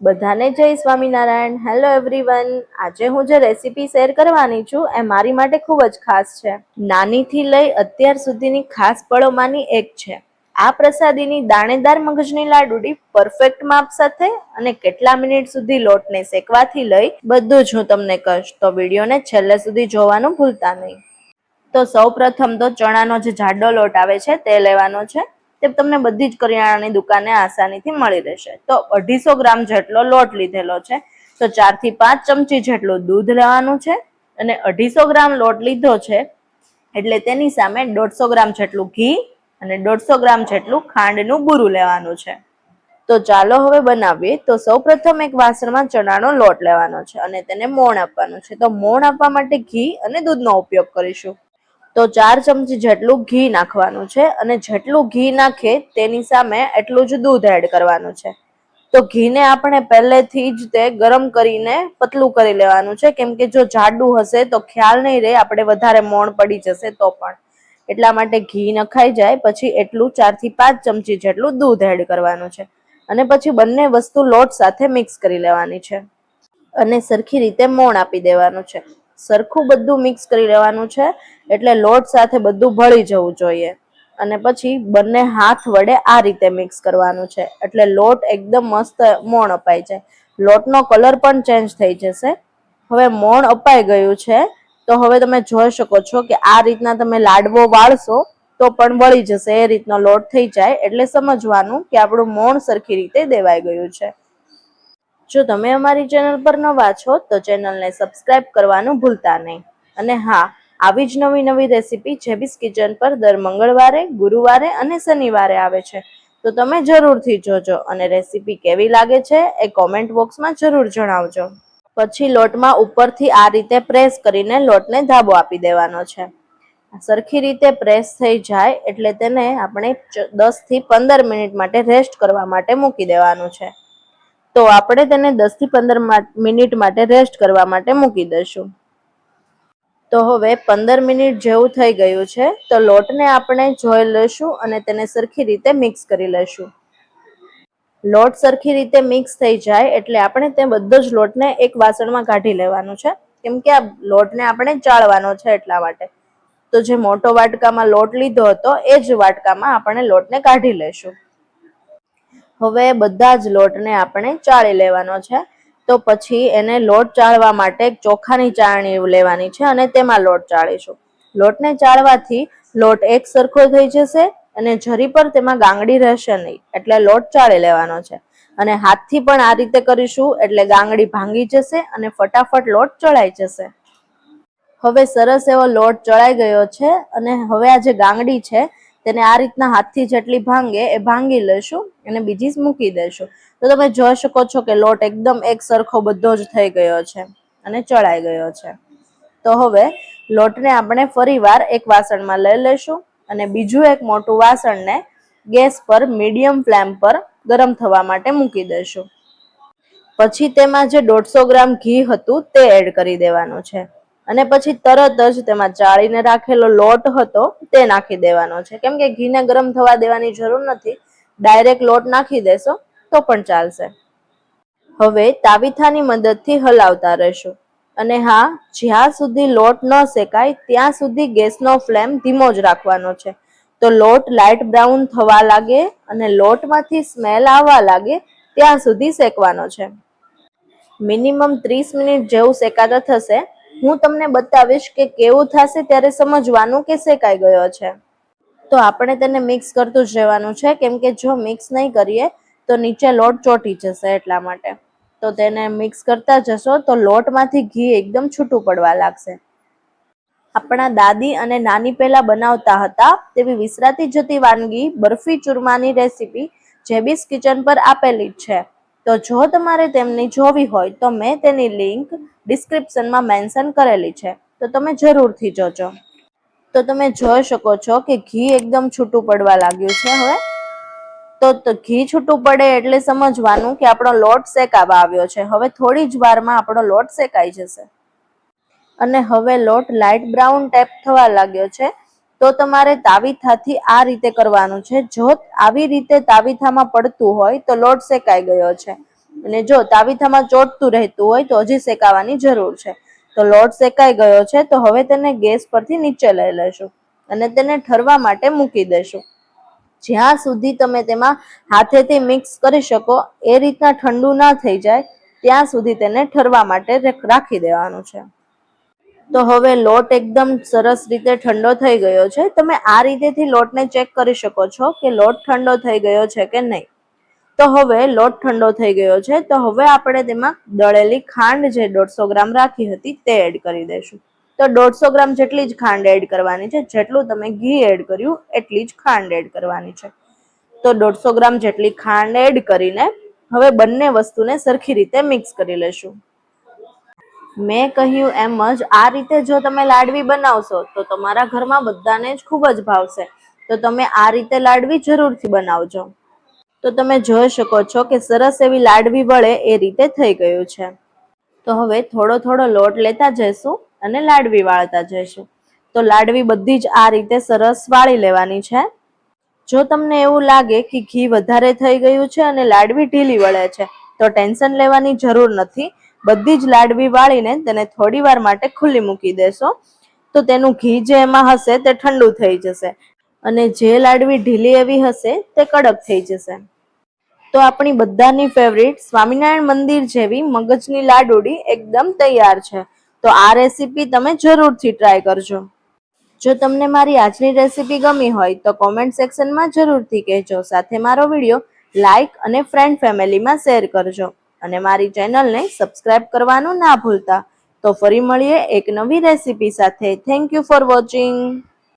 બધાને જય Swaminarayan. Hello everyone આજે હું જે રેસીપી શેર કરવાની છું, એ મારી માટે ખૂબ જ ખાસ છે. નાનીથી લઈ અત્યાર સુધીની ખાસ પળોમાંની એક છે. આ પ્રસાદીની દાણેદાર મગજની લાડુડી પરફેક્ટ માપ સાથે અને કેટલા મિનિટ સુધી લોટને શેકવાથી લઈ બધું જ હું તમને કહીશ. તો વિડીયોને છેલ્લે સુધી જોવાનું ભૂલતા નહીં. તો સૌ પ્રથમ તો ચણાનો જે જાડો લોટ આવે છે, તે લેવાનો છે. તે તમને બધી જ કરિયાણાની દુકાને આસાનીથી મળી રહેશે. તો અઢીસો ગ્રામ જેટલો લોટ લીધેલો છે, તો ચારથી પાંચ ચમચી જેટલું દૂધ લેવાનું છે અને અઢીસો ગ્રામ લોટ લીધો છે, એટલે તેની સામે દોઢસો ગ્રામ જેટલું ઘી અને દોઢસો ગ્રામ જેટલું ખાંડનું બુરું લેવાનું છે. તો ચાલો હવે બનાવીએ. તો સૌ પ્રથમ એક વાસણમાં ચણાનો લોટ લેવાનો છે અને તેને મોણ આપવાનું છે. તો મોણ આપવા માટે ઘી અને દૂધનો ઉપયોગ કરીશું. તો ચાર ચમચી જેટલું ઘી નાખવાનું છે અને જેટલું ઘી નાખે તેની સામે એટલું જ દૂધ એડ કરવાનું છે. તો ઘીને આપણે પહેલેથી જ તે ગરમ કરીને પતલું કરી લેવાનું છે. કેમ કે જો જાડું હશે તો ખ્યાલ નહીં રહે, આપણે વધારે મોણ પડી જશે તો પણ. એટલા માટે ઘી નખાઈ જાય, પછી એટલું ચારથી પાંચ ચમચી જેટલું દૂધ એડ કરવાનું છે. અને પછી બંને વસ્તુ લોટ સાથે મિક્સ કરી લેવાની છે. અને સરખી રીતે મોણ આપી દેવાનું છે. સરખું બધું મિક્સ કરી લેવાનું છે, એટલે લોટ સાથે બધું ભળી જવું જોઈએ. અને પછી બંને હાથ વડે આ રીતે મિક્સ કરવાનું છે. એટલે લોટ એકદમ મસ્ત મોણ અપાઈ જાય લોટનો કલર પણ ચેન્જ થઈ જશે. હવે મોણ અપાઈ ગયું છે, તો હવે તમે જોઈ શકો છો કે આ રીતના તમે લાડવો વાળશો, તો પણ વળી જશે. એ રીતનો લોટ થઈ જાય. એટલે સમજવાનું કે આપણું મોણ સરખી રીતે દેવાઈ ગયું છે. જો તમે અમારી ચેનલ પર નવા છો, તો ચેનલને સબસ્ક્રાઇબ કરવાનું ભૂલતા નહીં. અને હા, આવી જ નવી નવી રેસીપી જેબીસ કિચન પર દર મંગળવારે, ગુરુવારે અને શનિવારે આવે છે. તો તમે જરૂરથી જોજો અને રેસીપી કેવી લાગે છે એ કોમેન્ટ બોક્સમાં જરૂર જણાવજો. પછી લોટમાં ઉપરથી આ રીતે પ્રેસ કરીને લોટને ધાબો આપી દેવાનો છે. સરખી રીતે પ્રેસ થઈ જાય એટલે તેને આપણે દસથી પંદર મિનિટ માટે રેસ્ટ કરવા માટે મૂકી દેવાનું છે. તો આપણે તેને દસથી પંદર મિનિટ માટે રેસ્ટ કરવા માટે મૂકી દઈશું. તો હવે પંદર મિનિટ જેવું થઈ ગયું છે, તો લોટને આપણે જોઈ લઈશું અને તેને સરખી રીતે મિક્સ કરી લઈશું. લોટ સરખી રીતે મિક્સ થઈ જાય એટલે આપણે તે બધો જ લોટને એક વાસણમાં કાઢી લેવાનું છે, કેમ કે આ લોટને આપણે ચાળવાનો છે એટલા માટે. તો જે મોટો વાટકામાં લોટ લીધો હતો, એ જ વાટકામાં આપણે લોટને કાઢી લેશું હવે બધા જ લોટને આપણે ચાળી લેવાનો છે. તો પછી એને લોટ ચાળવા માટે ચોખાની ચાળણી લેવાની છે અને તેમાં લોટ ચાળીશું. લોટને ચાળવાથી લોટ એક સરખો થઈ જશે અને જરી પર તેમાં ગાંગડી રહેશે નહીં, એટલે લોટ ચાળી લેવાનો છે. અને હાથથી પણ આ રીતે કરીશું, એટલે ગાંગડી ભાંગી જશે અને ફટાફટ લોટ ચડાઈ જશે. હવે સરસ એવો લોટ ચડાઈ ગયો છે અને હવે આ જે ગાંગડી છે તેને આ રીતના હાથથી જેટલી ભાંગે એ ભાંગી લેશું અને બીજી મૂકી દેશું. તો તમે જોઈ શકો છો કે લોટ એકદમ એક સરખો બધો જ થઈ ગયો છે અને ચડાઈ ગયો છે. તો હવે લોટને આપણે ફરીવાર એક વાસણમાં લઈ લેશું અને બીજું એક મોટું વાસણને ગેસ પર મીડિયમ ફ્લેમ પર ગરમ થવા માટે મૂકી દઈશું પછી તેમાં જે દોઢસો ગ્રામ ઘી હતું તે એડ કરી દેવાનું છે. અને પછી તરત જ તેમાં ચાળીને રાખેલો લોટ હતો, તે નાખી દેવાનો છે. કેમ કે ઘીને ગરમ થવા દેવાની જરૂર નથી, ડાયરેક્ટ લોટ નાખી દેશો, તો પણ ચાલશે. હવે તાવીથાની મદદથી હલાવતા રહેશું. અને હા, જ્યાં સુધી લોટ ન શેકાય, ત્યાં સુધી ગેસનો ફ્લેમ ધીમો જ રાખવાનો છે. તો લોટ લાઇટ બ્રાઉન થવા લાગે અને લોટમાંથી સ્મેલ આવવા લાગે, ત્યાં સુધી શેકવાનો છે. મિનિમમ ત્રીસ મિનિટ જેવું શેકાતા થશે હું તમને બતાવીશ કે કેવું થશે ત્યારે સમજવાનું કે શેકાઈ ગયો છે. તો આપણે તેને મિક્સ કરતું જ રહેવાનું છે. કેમ કે જો મિક્સ નહીં કરીએ, તો નીચે લોટ ચોટી જશે એટલા માટે. તો તેને મિક્સ કરતા જશો, તો લોટમાંથી ઘી એકદમ છૂટું પડવા લાગશે. આપણા દાદી અને નાની પહેલા બનાવતા હતા તેવી વિસરાતી જતી વાનગી બરફી ચૂરમાની રેસીપી જેબીસ કિચન પર આપેલી જ છે. તો જો તમારે તેમની જોવી હોય તો મેં તેની લિંક ડિસ્ક્રિપ્શનમાં મેન્શન કરેલી છે. તો તમે જરૂરથી જોજો. તો તમે જોઈ શકો છો કે ઘી એકદમ છૂટું પડવા લાગ્યું છે હવે. તો ઘી છૂટું પડે એટલે સમજવાનું કે આપણો લોટ શેકાવા આવ્યો છે. હવે થોડી જ વારમાં આપણો લોટ શેકાઈ જશે. અને હવે લોટ લાઇટ બ્રાઉન ટેપ થવા લાગ્યો છે. તો તમારે તાવીથાથી આ રીતે કરવાનું છે. જો આવી રીતે તાવીથામાં પડતું હોય તો લોટ શેકાઈ ગયો છે. અને જો તાવીથામાં ચોટતું રહેતું હોય તો હજી શેકાવાની જરૂર છે. તો લોટ શેકાઈ ગયો છે તો હવે તેને ગેસ પરથી નીચે લઈ લેશું અને તેને ઠરવા માટે મૂકી દેશું. જ્યાં સુધી તમે તેમાં હાથેથી મિક્સ કરી શકો, એ રીતના ઠંડુ ના થઈ જાય, ત્યાં સુધી તેને ઠરવા માટે રાખી દેવાનું છે. તો હવે લોટ એકદમ સરસ રીતે ઠંડો થઈ ગયો છે. તમે આ રીતેથી લોટને ચેક કરી શકો છો કે લોટ ઠંડો થઈ ગયો છે કે નહીં. તો હવે લોટ ઠંડો થઈ ગયો છે. તો હવે આપણે તેમાં દળેલી ખાંડ જે દોઢસો ગ્રામ રાખી હતી તે એડ કરી દઈશું. તો દોઢસો ગ્રામ જેટલી જ ખાંડ એડ કરવાની છે. જેટલું તમે ઘી એડ કર્યું એટલી જ ખાંડ એડ કરવાની છે. તો દોઢસો ગ્રામ જેટલી ખાંડ એડ કરીને હવે બંને વસ્તુને સરખી રીતે મિક્સ કરી લેશું મેં કહ્યું એમ જ, આ રીતે જો તમે લાડવી બનાવશો, તો તમારા ઘરમાં બધાને જ ખૂબ જ ભાવશે. તો તમે આ રીતે લાડવી જરૂરથી બનાવજો. તો તમે જોઈ શકો છો કે સરસ એવી લાડવી વળે એ રીતે થઈ ગયું છે. તો હવે થોડો થોડો લોટ લેતા જઈશું અને લાડવી વાળતા જઈશું. તો લાડવી બધી જ આ રીતે સરસ વાળી લેવાની છે. જો તમને એવું લાગે કે ઘી વધારે થઈ ગયું છે અને લાડવી ઢીલી વળે છે, તો ટેન્શન લેવાની જરૂર નથી. બધી જ લાડવી વાળીને તેને થોડી વાર માટે ખુલ્લી મૂકી દેશો. તો તેનું ઘી જે એમાં હશે તે ઠંડુ થઈ જશે. અને જે લાડવી ઢીલી એવી હશે તે કડક થઈ જશે. તો આપણી બધાની ફેવરિટ સ્વામિનારાયણ મંદિર જેવી મગજની લાડુડી એકદમ તૈયાર છે. તો આ રેસીપી તમે જરૂરથી ટ્રાય કરજો. જો તમને મારી આજની રેસીપી ગમી હોય તો કોમેન્ટ સેક્શનમાં જરૂરથી કહેજો. સાથે મારો વીડિયો લાઈક અને ફ્રેન્ડ ફેમિલીમાં શેર કરજો. અને મારી ચેનલને સબસ્ક્રાઇબ કરવાનું ના ભૂલતા. તો ફરી મળીએ એક નવી રેસીપી સાથે. Thank you for watching